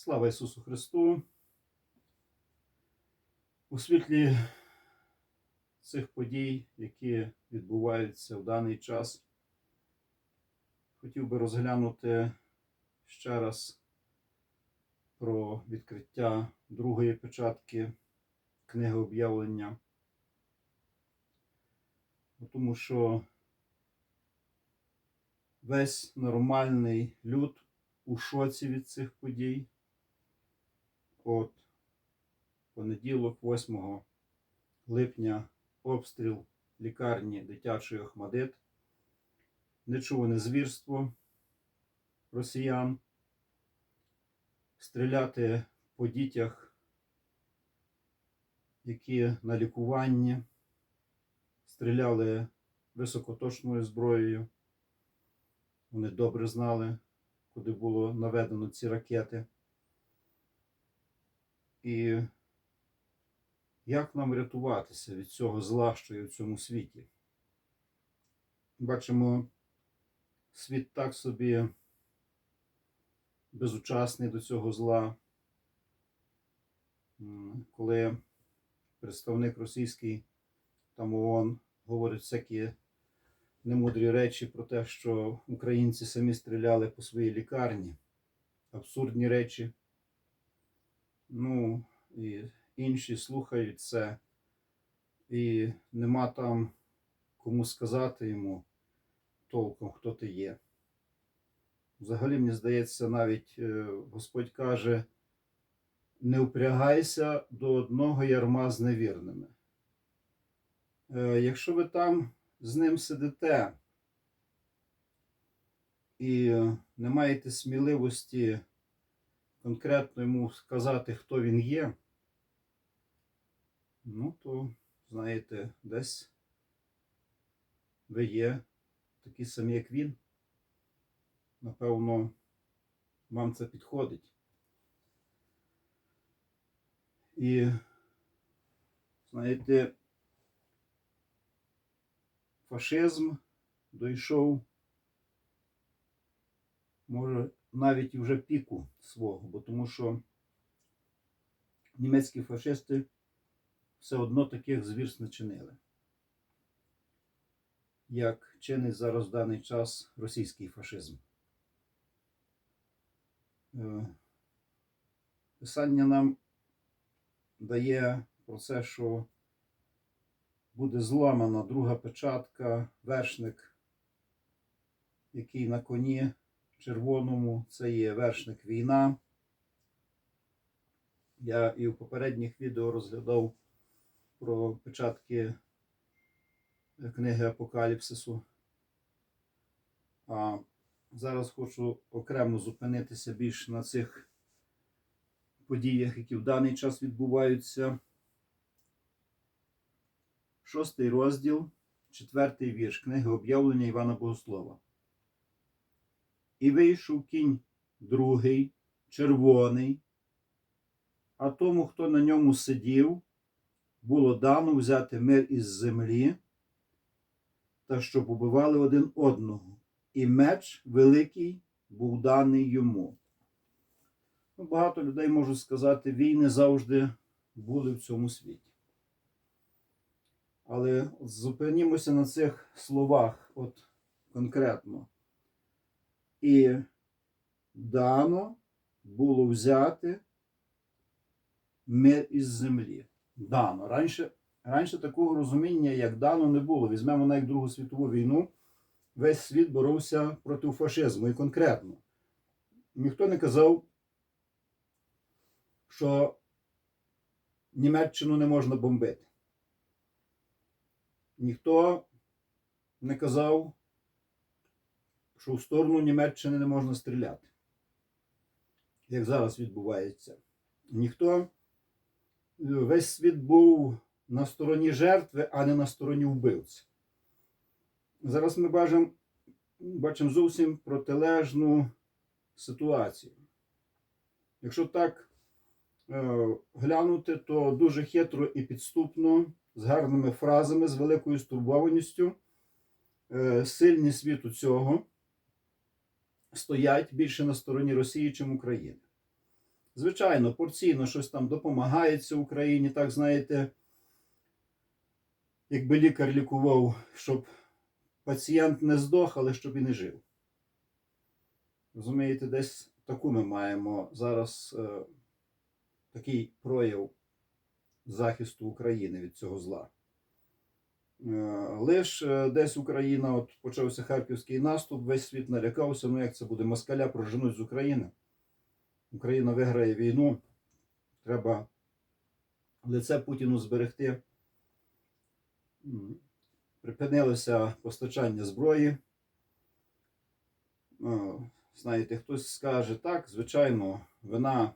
Слава Ісусу Христу! У світлі цих подій, які відбуваються в даний час, хотів би розглянути ще раз про відкриття другої печатки книги об'явлення. Тому що весь нормальний люд у шоці від цих подій. От понеділок, 8 липня, обстріл лікарні дитячої Охмадит, нечуване звірство росіян, стріляти по дітях, які на лікуванні, стріляли високоточною зброєю. Вони добре знали, куди було наведено ці ракети. І як нам рятуватися від цього зла, що є в цьому світі? Бачимо, світ так собі безучасний до цього зла. Коли представник російський там ООН говорить всякі немудрі речі про те, що українці самі стріляли по своїй лікарні, абсурдні речі. Ну, і інші слухають це, і нема там кому сказати йому толком, хто ти є. Взагалі, мені здається, навіть е, Господь каже: не впрягайся до одного ярма з невірними. Е, Якщо ви там з ним сидите і не маєте сміливості конкретно йому сказати, хто він є, ну то, знаєте, десь ви є такі самі, як він. Напевно, вам це підходить. І, знаєте, фашизм дійшов, може, навіть вже піку свого, бо тому що німецькі фашисти все одно таких звірств не чинили, як чинить зараз в даний час російський фашизм. Е, Писання нам дає про це, що буде зламана друга печатка, вершник, який на коні червоному, це є вершник війна. Я і в попередніх відео розглядав про печатки книги Апокаліпсису. А зараз хочу окремо зупинитися більш на цих подіях, які в даний час відбуваються. Шостий розділ, четвертий вірш книги об'явлення Івана Богослова. І вийшов кінь другий, червоний, а тому, хто на ньому сидів, було дано взяти мир із землі, та щоб убивали один одного, і меч великий був даний йому. Ну, Багато людей можуть сказати, війни завжди були в цьому світі. Але зупинімося на цих словах, от конкретно. І дано було взяти мир із землі. Дано. Раніше, раніше такого розуміння, як дано, не було. Візьмемо навіть Другу світову війну. Весь світ боровся проти фашизму і конкретно. Ніхто не казав, що Німеччину не можна бомбити. Ніхто не казав, що в сторону Німеччини не можна стріляти, як зараз відбувається. Ніхто, весь світ був на стороні жертви, а не на стороні вбивці. Зараз ми бачимо, бачимо зовсім протилежну ситуацію. Якщо так е, глянути, то дуже хитро і підступно, з гарними фразами, з великою стурбованістю, е, сильні світу цього стоять більше на стороні Росії, чим України. Звичайно, порційно щось там допомагається Україні, так знаєте, якби лікар лікував, щоб пацієнт не здох, але щоб і не жив. Розумієте, десь таку ми маємо зараз е, такий прояв захисту України від цього зла. Е, Лиш е, десь Україна, от почався харківський наступ, весь світ налякався. Ну як це буде? Москаля проженуть з України. Україна виграє війну. Треба лице Путіну зберегти. Припинилося постачання зброї. Е, Знаєте, хтось скаже так, звичайно, вина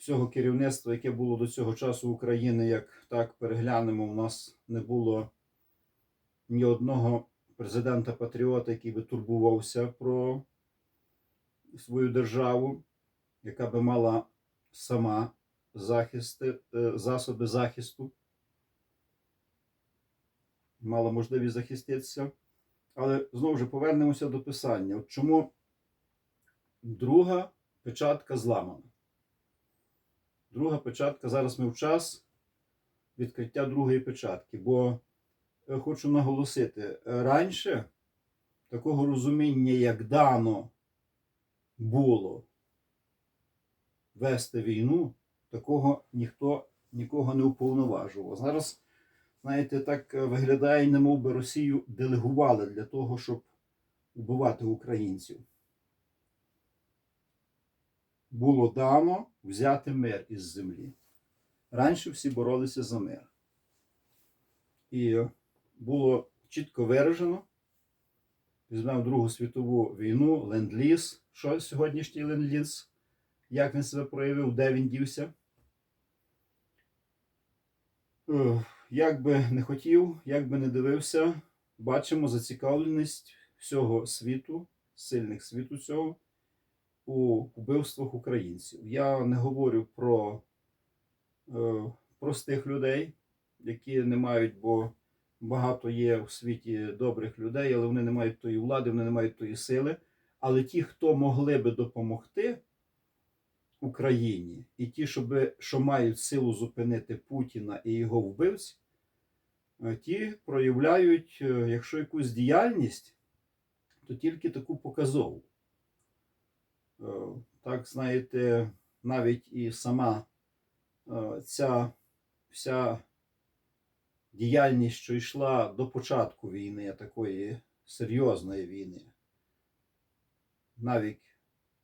всього керівництва, яке було до цього часу України, як так переглянемо, у нас не було ні одного президента-патріота, який би турбувався про свою державу, яка би мала сама захисти, е, засоби захисту, мала можливість захиститися. Але знову ж повернемося до писання. От чому друга печатка зламана? Друга печатка, зараз ми в час відкриття другої печатки. Бо е, хочу наголосити, е, раніше такого розуміння, як дано було вести війну, такого ніхто нікого не уповноважував. Зараз, знаєте, так е, виглядає, немов би Росію делегували для того, щоб убивати українців. Було дано взяти мир із землі. Раніше всі боролися за мир. І було чітко виражено, візьмемо Другу світову війну, ленд-ліз. Що сьогоднішній ленд-ліз? Як він себе проявив, де він дівся? Як би не хотів, як би не дивився, бачимо зацікавленість всього світу, сильних світу цього, у вбивствах українців. Я не говорю про е, простих людей, які не мають, бо багато є в світі добрих людей, але вони не мають тої влади, вони не мають тої сили. Але ті, хто могли би допомогти Україні, і ті, що, би, що мають силу зупинити Путіна і його вбивць, е, ті проявляють, е, якщо якусь діяльність, то тільки таку показову. Е, Так, знаєте, навіть і сама е, ця вся діяльність, що йшла до початку війни, такої серйозної війни, навіть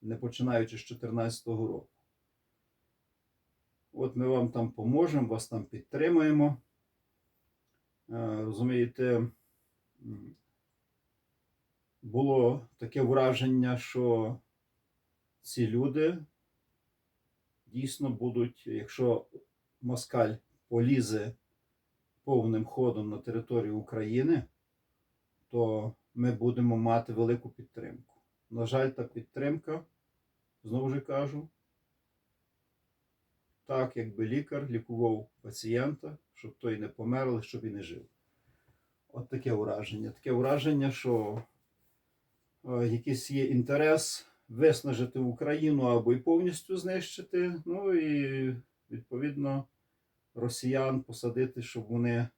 не починаючи з 2014 року. От ми вам там поможемо, вас там підтримаємо. Е, Розумієте, було таке враження, що ці люди дійсно будуть, якщо москаль полізе повним ходом на територію України, то ми будемо мати велику підтримку. На жаль, та підтримка, знову ж кажу, так, якби лікар лікував пацієнта, щоб той не помер, але щоб і не жив. От таке враження. Таке враження, що е, якийсь є інтерес виснажити Україну або і повністю знищити. Ну і відповідно росіян посадити, щоб вони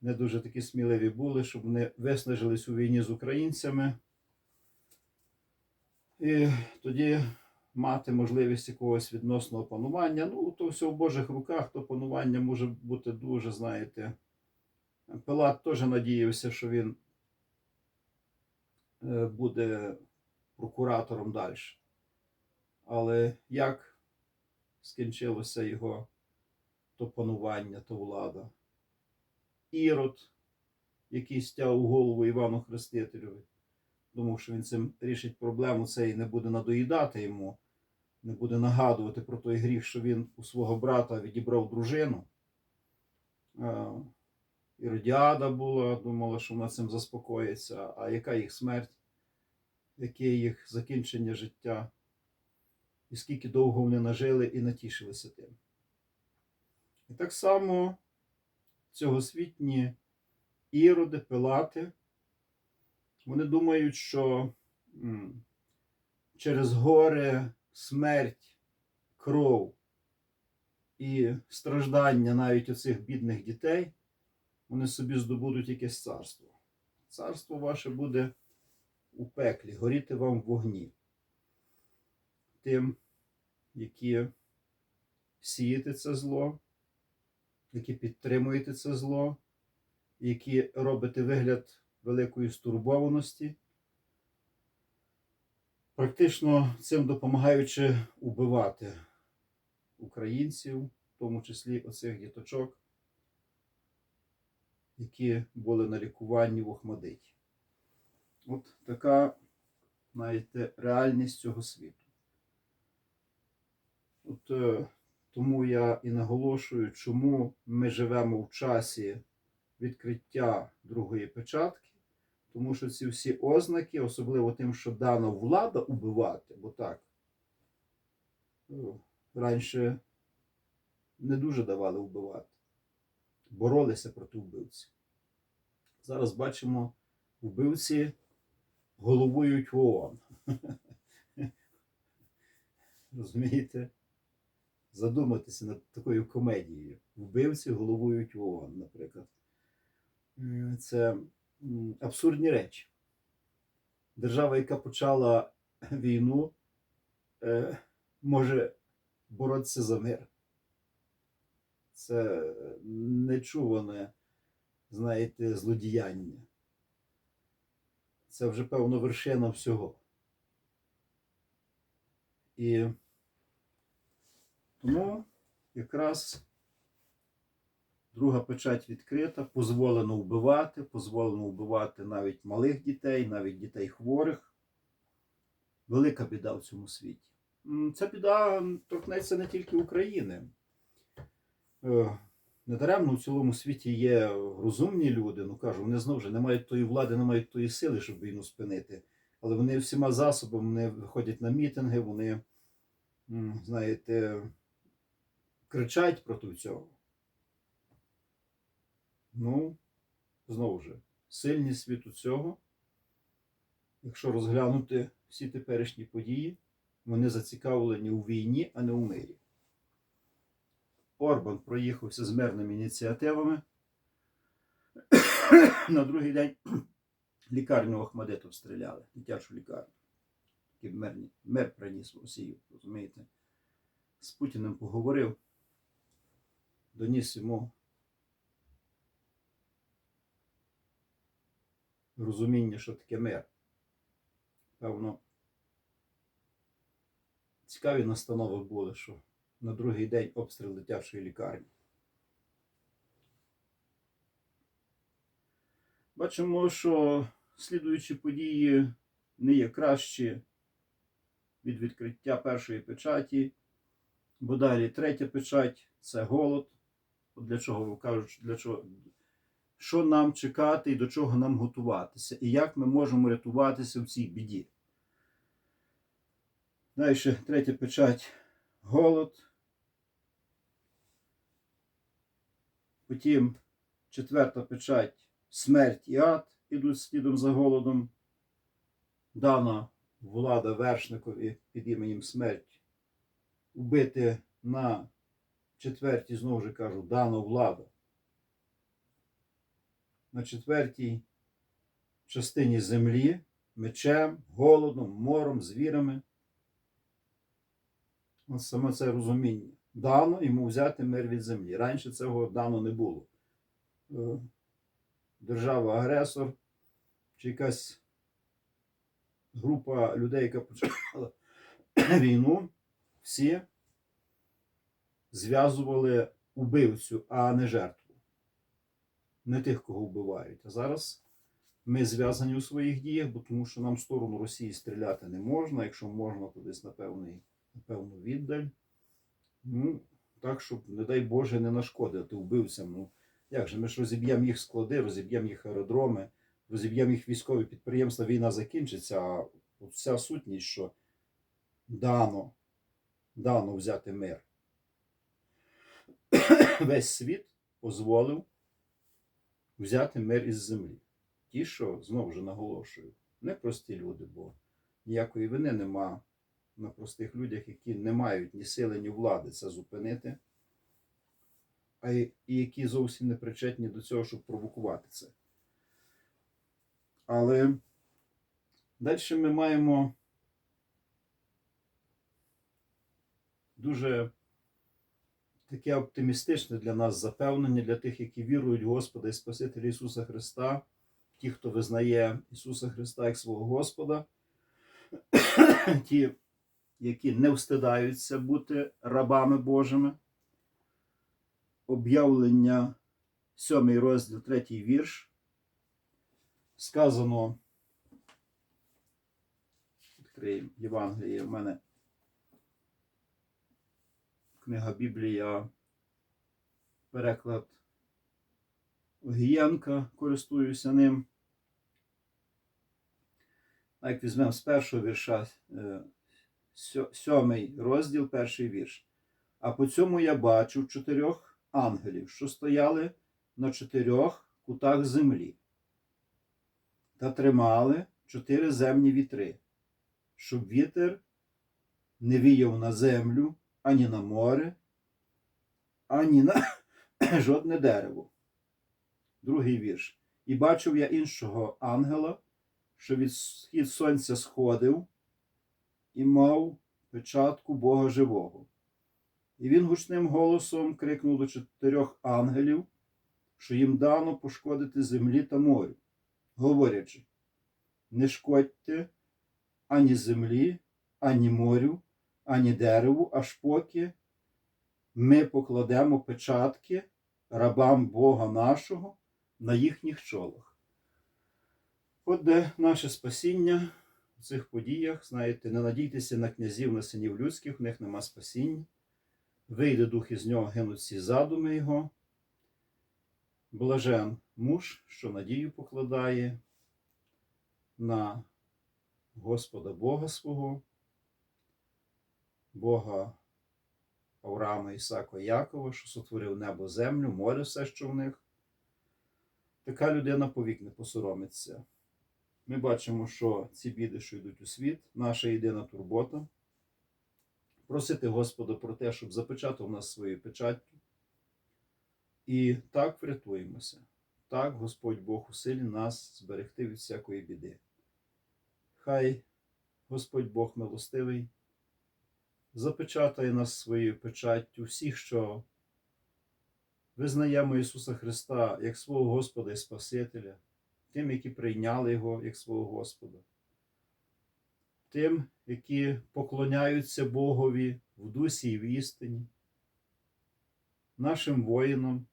не дуже такі сміливі були, щоб вони виснажились у війні з українцями. І тоді мати можливість якогось відносного панування. Ну, то все в Божих руках, то панування може бути дуже, знаєте. Пилат теж надіявся, що він е, буде прокуратором далі. Але як скінчилося його то панування, то влада? Ірод, який стяв голову Івану Хрестителеві, думав, що він цим рішить проблему, це і не буде надоїдати йому, не буде нагадувати про той гріх, що він у свого брата відібрав дружину. Іродіада була, думала, що вона цим заспокоїться. А яка їх смерть? Яке їх закінчення життя? І скільки довго вони нажили і натішилися тим. І так само цьогосвітні іроди, пилати, вони думають, що через горе смерть, кров і страждання навіть оцих бідних дітей, вони собі здобудуть якесь царство. Царство ваше буде у пеклі, горіти вам в вогні. Тим, які сієте це зло, які підтримуєте це зло, які робите вигляд великої стурбованості, практично цим допомагаючи убивати українців, в тому числі оцих діточок, які були на лікуванні в Охмадиті. От така, знаєте, реальність цього світу. От, е, тому я і наголошую, чому ми живемо в часі відкриття другої печатки, тому що ці всі ознаки, особливо тим, що дана влада убивати, бо так, е, раніше не дуже давали вбивати, боролися проти вбивців. Зараз бачимо, вбивці головують ООН. Розумієте? Задуматися над такою комедією. Вбивці головують ООН, наприклад. Е, Це абсурдні речі. Держава, яка почала війну, е, може боротися за мир. Це нечуване, знаєте, злодіяння. Це вже певно вершина всього. І тому якраз друга печать відкрита, дозволено вбивати, дозволено вбивати навіть малих дітей, навіть дітей хворих. Велика біда в цьому світі. Ця біда торкнеться не тільки України. Недаремно в цілому світі є розумні люди, ну кажу, вони знову ж не мають тої влади, не мають тої сили, щоб війну спинити. Але вони всіма засобами вони виходять на мітинги, вони, знаєте, кричать проти цього. Ну, знову ж, сильний світ у цього. Якщо розглянути всі теперішні події, вони зацікавлені у війні, а не у мирі. Орбан проїхався з мирними ініціативами. На другий день лікарню Охмадиту обстріляли, дитячу лікарню. Такий мирні, мир приніс в Росію, розумієте? З Путіним поговорив, доніс йому розуміння, що таке мир. Певно, цікаві настанови були, що на другий день обстріл дитячої лікарні. Бачимо, що слідуючі події не є кращі від відкриття першої печаті, бо далі третя печать це голод. Для чого кажуть, для чого, що нам чекати і до чого нам готуватися, і як ми можемо рятуватися в цій біді. Далі третя печать голод. Потім четверта печать смерть і ад ідуть слідом за голодом. Дана влада вершникові під іменем смерть убити на четвертій, знову ж кажу, дану владу. На четвертій частині землі мечем, голодом, мором, звірами. От саме це розуміння. Дано йому взяти мир від землі. Раніше цього дано не було. Е, Держава-агресор чи якась група людей, яка почала війну, всі зв'язували убивцю, а не жертву. Не тих, кого вбивають. А зараз ми зв'язані у своїх діях, бо тому що нам в сторону Росії стріляти не можна, якщо можна, то десь на певний, на певну віддаль. Ну, так, щоб, не дай Боже, не нашкодити вбивцям. Ну, як же, ми ж розіб'ємо їх склади, розіб'ємо їх аеродроми, розіб'ємо їх військові підприємства, війна закінчиться, а вся сутність, що дано, дано взяти мир. Весь світ дозволив взяти мир із землі. Ті, що, знову ж наголошую, не прості люди, бо ніякої вини нема на простих людях, які не мають ні сили, ні влади це зупинити, а і які зовсім не причетні до цього, щоб провокувати це. Але далі ми маємо дуже таке оптимістичне для нас запевнення для тих, які вірують в Господа і Спасителя Ісуса Христа, ті, хто визнає Ісуса Христа як свого Господа, ті, які не встидаються бути рабами Божими. Об'явлення 7 розділ, 3 вірш. Сказано. Відкриємо Євангеліє. У мене книга Біблія, переклад Огієнка, користуюся ним. Як візьмемо з першого вірша, е, сьомий розділ, перший вірш. А по цьому я бачив чотирьох ангелів, що стояли на чотирьох кутах землі, та тримали чотири земні вітри, щоб вітер не віяв на землю, ані на море, ані на жодне дерево. Другий вірш. І бачив я іншого ангела, що від схід сонця сходив і мав печатку Бога живого. І він гучним голосом крикнув до чотирьох ангелів, що їм дано пошкодити землі та морю, говорячи: не шкодьте ані землі, ані морю, ані дереву, аж поки ми покладемо печатки рабам Бога нашого на їхніх чолах. От де наше спасіння цих подіях, знаєте, не надійтеся на князів, на синів людських, в них нема спасіння. Вийде дух із нього, гинуть всі задуми його. Блажен муж, що надію покладає на Господа Бога свого, Бога Авраама, Ісака, Якова, що сотворив небо, землю, море, все, що в них. Така людина повік не посоромиться. Ми бачимо, що ці біди, що йдуть у світ, наша єдина турбота. Просити Господа про те, щоб запечатав нас своєю печаттю. І так врятуємося. Так Господь Бог у силі нас зберегти від всякої біди. Хай Господь Бог милостивий запечатає нас своєю печаттю всіх, що визнаємо Ісуса Христа як свого Господа і Спасителя, тим, які прийняли Його як свого Господа, тим, які поклоняються Богові в дусі і в істині, нашим воїнам.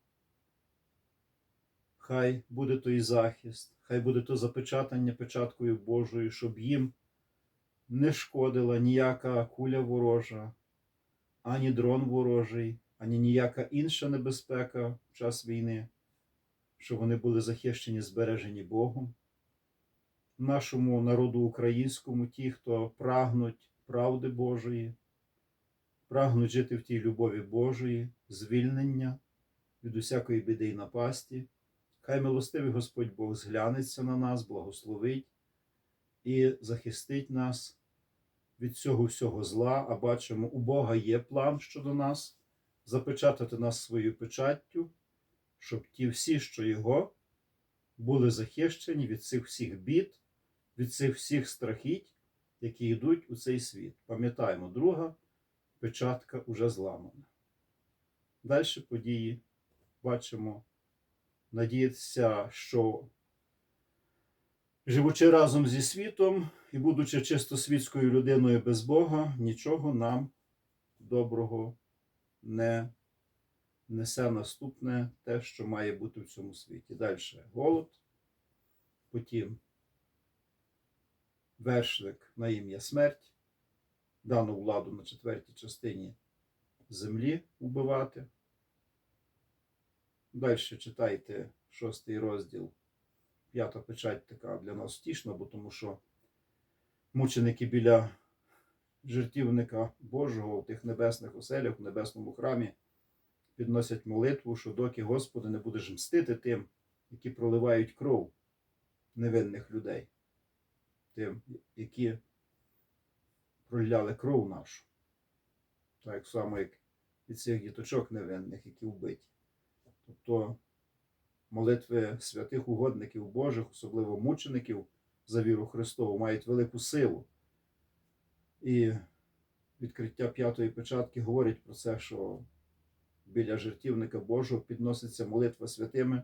Хай буде той захист, хай буде то запечатання печаткою Божою, щоб їм не шкодила ніяка куля ворожа, ані дрон ворожий, ані ніяка інша небезпека в час війни, щоб вони були захищені, збережені Богом. Нашому народу українському, ті, хто прагнуть правди Божої, прагнуть жити в тій любові Божої, звільнення від усякої біди й напасті. Хай милостивий Господь Бог зглянеться на нас, благословить і захистить нас від цього всього зла, а бачимо, у Бога є план щодо нас, запечатати нас своєю печаттю, щоб ті всі, що Його, були захищені від цих всіх бід, від цих всіх страхіть, які йдуть у цей світ. Пам'ятаємо, друга печатка уже зламана. Далі події бачимо, надіятися, що живучи разом зі світом і будучи чисто світською людиною без Бога, нічого нам доброго не несе наступне те, що має бути в цьому світі. Далі голод, потім вершник на ім'я смерть, дану владу на четвертій частині землі убивати. Далі читайте шостий розділ п'ята печать така для нас втішна, бо тому що мученики біля жертівника Божого в тих небесних оселях, в небесному храмі підносять молитву, що доки Господи не будеш мстити тим, які проливають кров невинних людей, тим, які проляли кров нашу. Так само, як і цих діточок невинних, які вбиті. Тобто молитви святих угодників Божих, особливо мучеників за віру Христову, мають велику силу. І відкриття п'ятої печатки говорить про це, що біля жертівника Божого підноситься молитва святими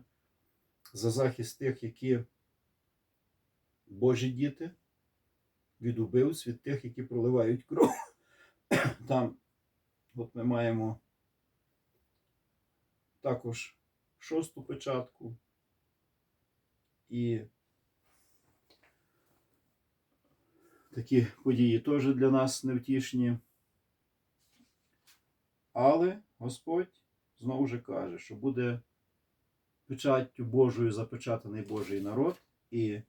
за захист тих, які Божі діти від убивць, від тих, які проливають кров. Там, от ми маємо також шосту печатку і такі події теж для нас невтішні. Але Господь знову ж каже, що буде печаттю Божою запечатаний Божий народ, і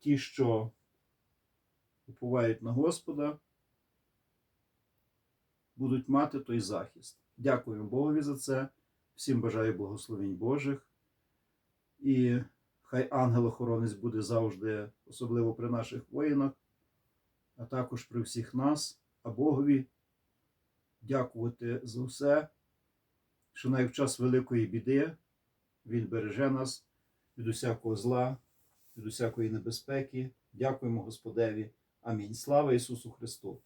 ті, що уповають на Господа, будуть мати той захист. Дякуємо Богові за це. Всім бажаю благословень Божих. І хай ангел-охоронець буде завжди, особливо при наших воїнах, а також при всіх нас, а Богові дякувати за все, що навіть в час великої біди Він береже нас від усякого зла, від усякої небезпеки. Дякуємо Господеві. Амінь. Слава Ісусу Христу!